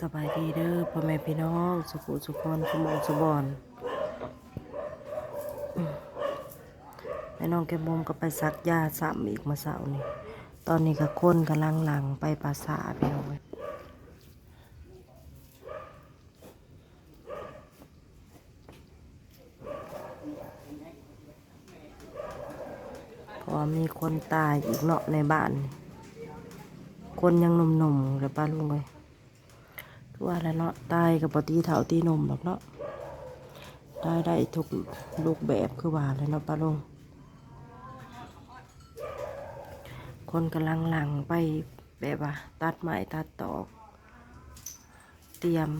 สบายดีเด้อพ่อแม่พี่น้องสุขุสุขคนสมองสบอนแม่น้องแกมมก็ไปซักยาสามอีกมาเสานี่ตอนนี้ก็คนกำลังหลังไปปราสาทพี่น้องเอ้มีคนตายอีกเนาะในบ้าน คนยังหนุ่มๆเลยป้าลุงเลย คือว่าแล้วเนาะตายกับปตีเถาตีนมหรอกเนาะตายได้ทุกลูกแบบคือว่าแล้วเนาะป้าลงคนกำลังหลังไปแบบว่าตัดไม้ตัดตอก เตรียม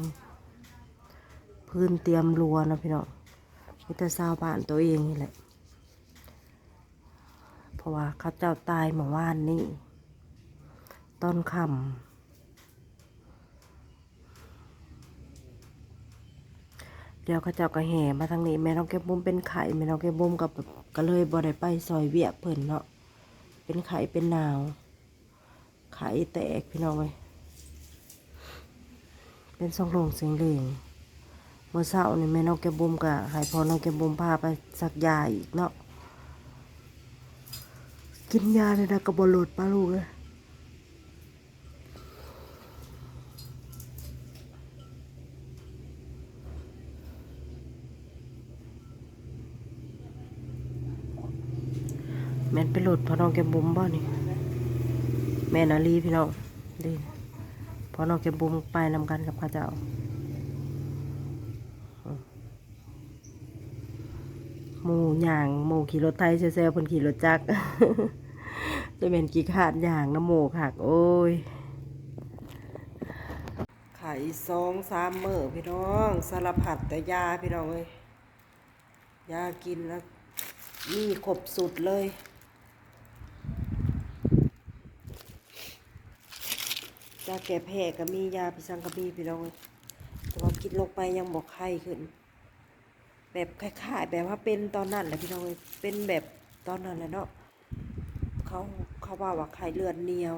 พื้นเตรียมรัวนะพี่น้องมีแต่ชาวบ้านตัวเองนี่แหละ เพราะว่าเขาเจ้าตายเมื่อวานนี้ ต้นคำ เดี๋ยวเขาเจ้าก็แห่มาทางนี้แม่น้องแก้มบุ้มเป็นไข่แม่น้องแก้มบุ้มกับก็เลยบ่ได้ไปซอยเวียเพิ่นเนาะเป็นไข่เป็นหนาวไข่แตกพี่น้องเลยเป็นสองลงเสียงเลงเมื่อเช้านี่แม่น้องแก้มบุ้มก็ให้พอน้องแก้มบุ้มพาไปสักยาอีกเนาะกินยาเลยนะกระบอลดปลาลูกเลยแม่นไปโหลดพอน้องแกมบุ้มบ่นี่แม่นาลีพี่น้องดีพอน้องแกมบุ้มไปนำกันกับข้าเจ้าหมูย่างหมูขี่รถไทยเซลเพิ่นขี่รถจักรจะเป็นกี่ขาดอย่างน้ำหมูค่ะโอ้ยไข่สองสามเมื่อพี่น้องสารพัดแต่ยาพี่น้องเอ้ยยากินแล้วนี่ครบสุดเลย ยาแก้แพ้ก็มียาพิสังก็มีพี่น้องเอ้ยแต่ว่ากินลงไปยังบอกไข้ขึ้น แบบคล้ายๆแบบว่าเป็นตอนนั้นแหละพี่น้องเอ้ยเป็นแบบตอนนั้นแหละเนาะเขาเขาว่าว่าไข้เลือดเหนียว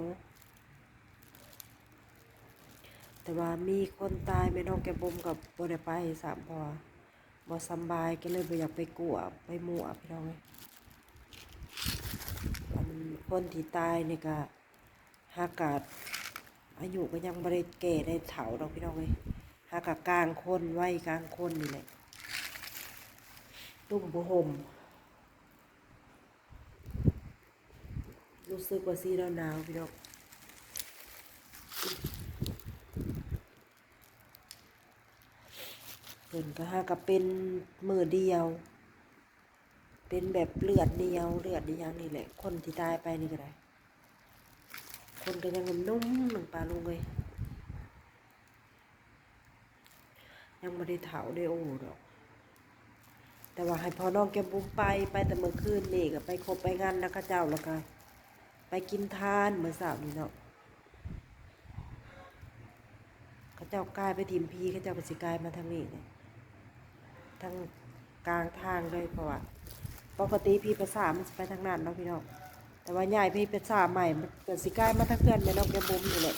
แต่ว่ามีคนตายไม่น้องแกบมกับบ่ได้ไปสามพอบ่สบายก็เลยบ่อยากไปกลัวไปมัวพี่น้องเอ้ยคนที่ตายนี่ก็หากาด อายุก็ยังบ่ได้แก่ได้เฒ่าดอกพี่น้องเอ้ยหากกลางคนไว้กลางคนนี่แหละตุ้มบุห่มรู้สึกว่าซีหนาวหนาวพี่น้องเพิ่นก็หากับเป็นมือเดียว เป็นแบบเลือดเดียวเลือดเดียวนี่แหละ คนที่ตายไปนี่ก็ได้ คนก็ยังนุ่มๆหนึ่งปลาลุงเลยยังไม่ได้เถาได้โอ้ดอกแต่ว่าให้พอน้องแกบุ้มไปไปแต่เมื่อคืนนี่ก็ไปคบไปงานแล้วก็เจ้าแล้วก็ไปกินทานเมื่อสาวนี่เนาะเขาเจ้ากายไปทีมพีเขาเจ้าก็สิกายมาทางนี้เนี่ยทางกลางทางเลยเพราะว่าปกติพีภาษามันจะไปทางนั้นเนาะพี่น้อง แต่ว่าใหญ่พี่ภาษาใหม่เกิดสิกายมาทางเพื่อนแม่น้องแกมบุ้มอยู่เลย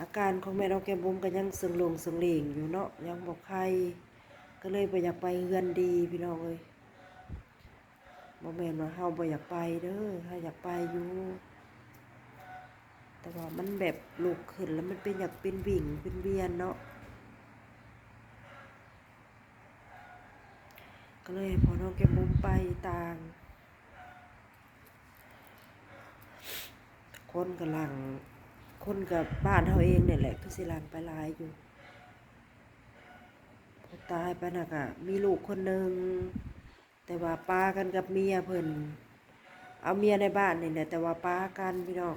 อาการของแม่เราแกบุ้มก็ยังสึงลงสึงเหลงอยู่เนาะยังบอกใครก็เลยบ่อยากไปเฮือนดีพี่น้องเอ้ยบ่แม่นว่าเฮาบ่อยากไปเด้อเฮาอยากไปอยู่ แต่ว่ามันแบบลุกขึ้นแล้วมันเป็นอยากเป็นวิ่งเป็นเวียนเนาะ ก็เลยพอน้องแกบุ้มไปต่างคนกำลัง คนกับบ้านเขาเองเนี่ยแหละคือสิหลังไปลายอยู่พอตายไปน่ะก็มีลูกคนหนึ่งแต่ว่าป้ากันกับเมียเพิ่นเอาเมียในบ้านนี่แหละแต่ว่าป้ากันพี่น้อง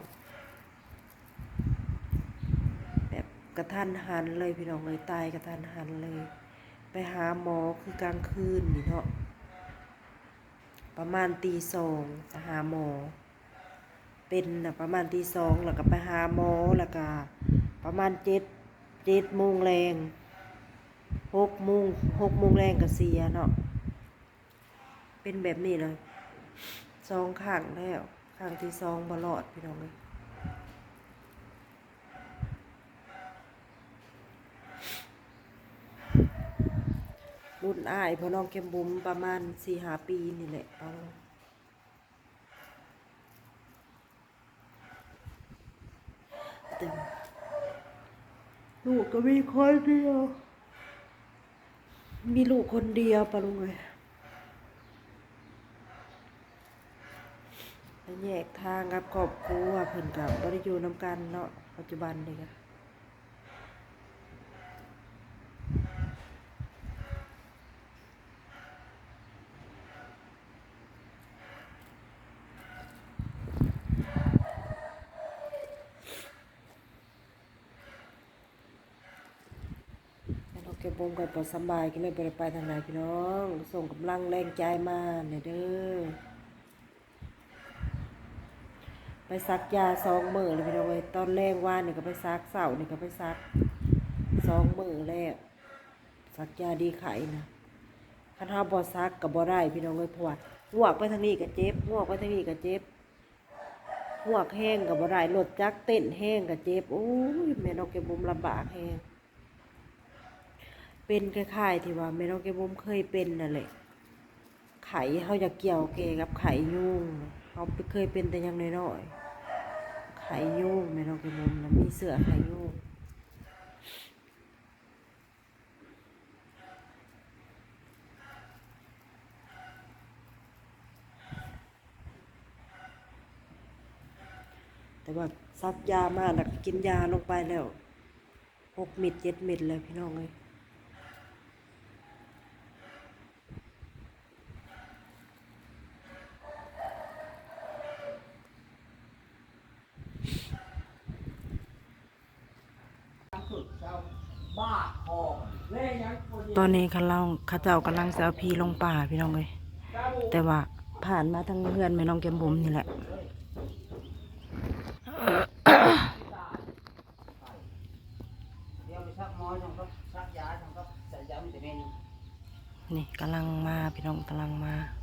แบบกระทันหันเลยพี่น้องเลยตายกระทันหันเลย ไปหาหมอคือกลางคืนนี่เนาะประมาณตีสองไปหาหมอ เป็นนะประมาณตีสองแล้วก็ไปหาหมอแล้วก็ประมาณเจ็ดเจ็ดโมงแรงหกโมงหกโมงแรงก็เสียเนาะเป็นแบบนี้เลยสองข้างแล้วครั้งที่สองบลอดพี่น้องเลยรุ่น อ้ายพ่อน้องเข็มบุ๋มประมาณสี่หาปีนี่แหละเอาแต่ลูกก็มีคนเดียว มีลูกคนเดียวปะลุงเลยแล้วแยกทางกับครอบครัวเพิ่นกับบ่ได้อยู่นำกันเนาะปัจจุบันนี่ก็แล้วเราเก็บ่มกันบ่สบายก็เลยบ่ได้ไปทางไหนพี่น้อง ส่งกำลังแรงใจมาเนี่ยเด้อ ไปซักยาสองมือเลยพี่น้องเอ้ยตอนแรกว่านี่ก็ไปซักเสาร์นี่ก็ไปซักสองมือแรกซักยาดีไข่นะคันเฮาบ่ซักก็บ่ได้พี่น้องเอ้ยพว่าหวกไปทางนี้ก็เจ็บหวกไปทางนี้ก็เจ็บหวกแห้งก็บ่ได้รถจักเต้นแห้งก็เจ็บโอ้ยแม่น้องแกบุมลำบากแฮง เป็นคล้ายๆที่ว่าแม่น้องแกบุมเคยเป็นนั่นแหละไข่เขาจะเกี่ยวเกกับไข่ยุ่งเขาเคยเป็นแต่ยังน้อยๆไข่ยุ่งแม่น้องกิมุมนะมีเสือไข่ยุ่งแต่ว่าซับยามาแล้วก็กินยาลงไปแล้วหกเม็ดเจ็ดเม็ดเลยพี่น้องเลย ตอนนี้เขาเล่าเขาเจ้ากำลังจะเอาพีลงป่าพี่น้องเลยแต่ว่าผ่านมาทางเพื่อนแม่น้องแก้มบุ๋มนี่แหละเดี๋ยวไปซักหมอจังก็ซักยาจังก็ใส่ยาวิตามินนี่กำลังมาพี่น้องกำลังมาเข้า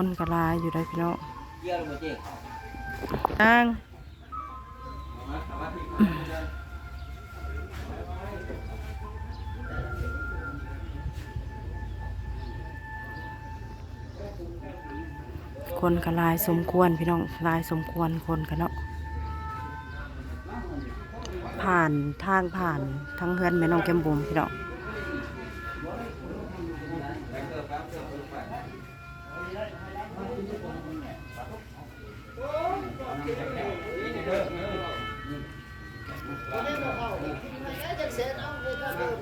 คนกระลายอยู่ได้พี่น้องเกี่ยวลงมาเจ๊เขานางคนกระลายสมควรพี่น้องลายสมควรคนกันเนาะผ่านทางผ่านทางเพื่อนแม่น้องแก้มบุ๋มพี่น้อง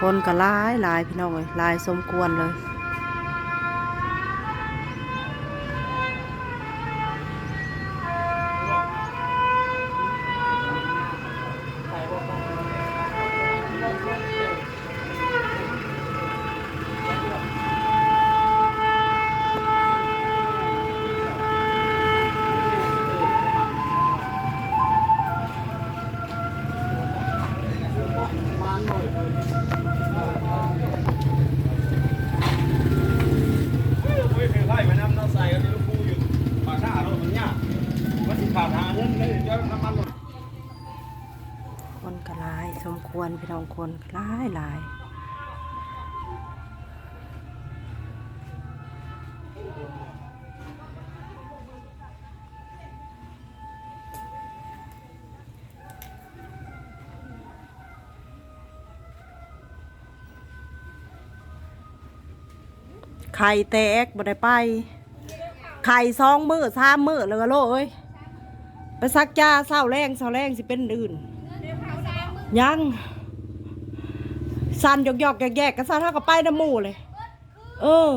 คนก็หลายหลายพี่น้องเลยหลายสมควรเลย คยไล่ไปน้ำน้ำใสกันที่ลูกปูอยู่ปากน้ารถมันยากมันสิขาดหาเงินเลยเดี๋ยวน้ำมันรถคนก็หลายสมควรพี่น้องคนหลายหลาย ไข่แตกบ่ได้ไป ไข่สองมือสามมือเลยโลเอ้ยไปซักจ้าเศร้าแรงเศร้าแรงสิเป็นอื่น ยังสันหยอกหยอกแยกแยกกันสันเท่ากับไปน้ำหมูเลย เออ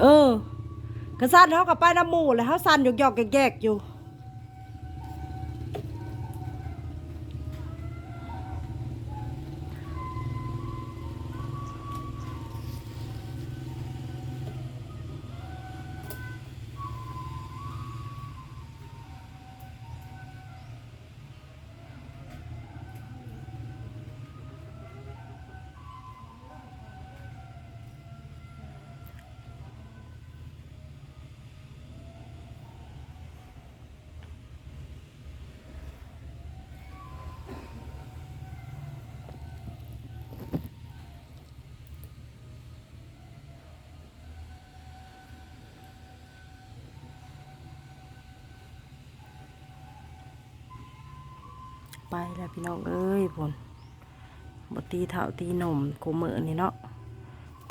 เออกระสันเท่ากับไปน้ำหมูเลยเขาสันหยอกหยอกแยกแยกอยู่ ไปแล้วพี่น้องเอ้ยพนบตีเถาตีหนมกูมือนี่เนาะ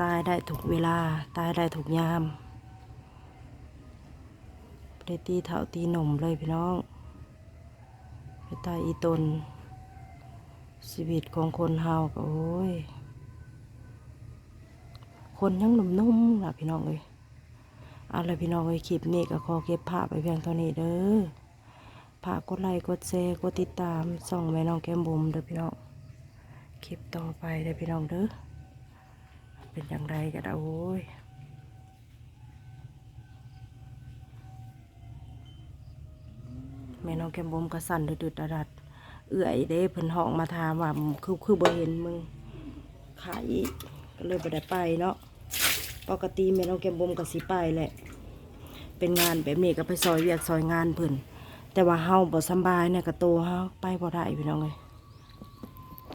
ตายได้ถูกเวลา ตายได้ถูกยามได้ตีเถาตีหนมเลยพี่น้องไปตายอีตนชีวิตของคนเฮาก็โอ้ย คนยังหนุ่มนุ่มๆล่ะพี่น้องเอ้ยเอาละพี่น้องเอ้ยคลิปนี้ก็ขอเก็บภาพไปเพียงเท่านี้เด้อ ฝากกดไลค์กดแชร์กดติดตามส่องแม่น้องแก้มบุ๋มเด้อพี่น้องคลิปต่อไปเด้อพี่น้องเด้อเป็นอย่างไรก็ได้โอ้ยแม่น้องแก้มบุ๋มก็สั่นดืดๆดัดเอื่อยเด้เพิ่นห้องมาถามว่าคือคือบ่เห็นมึงขายกก็เลยบ่ได้ไปเนาะปกติแม่น้องแก้มบุ๋มก็สิไปแหละเป็นงานแบบนี้ก็ไปซอยเวียกซอยงานเพิ่น แต่ว่าเฮาบ่สำบายเนี่ยก็โตเฮาไปบ่ได้พี่น้องเอ้ย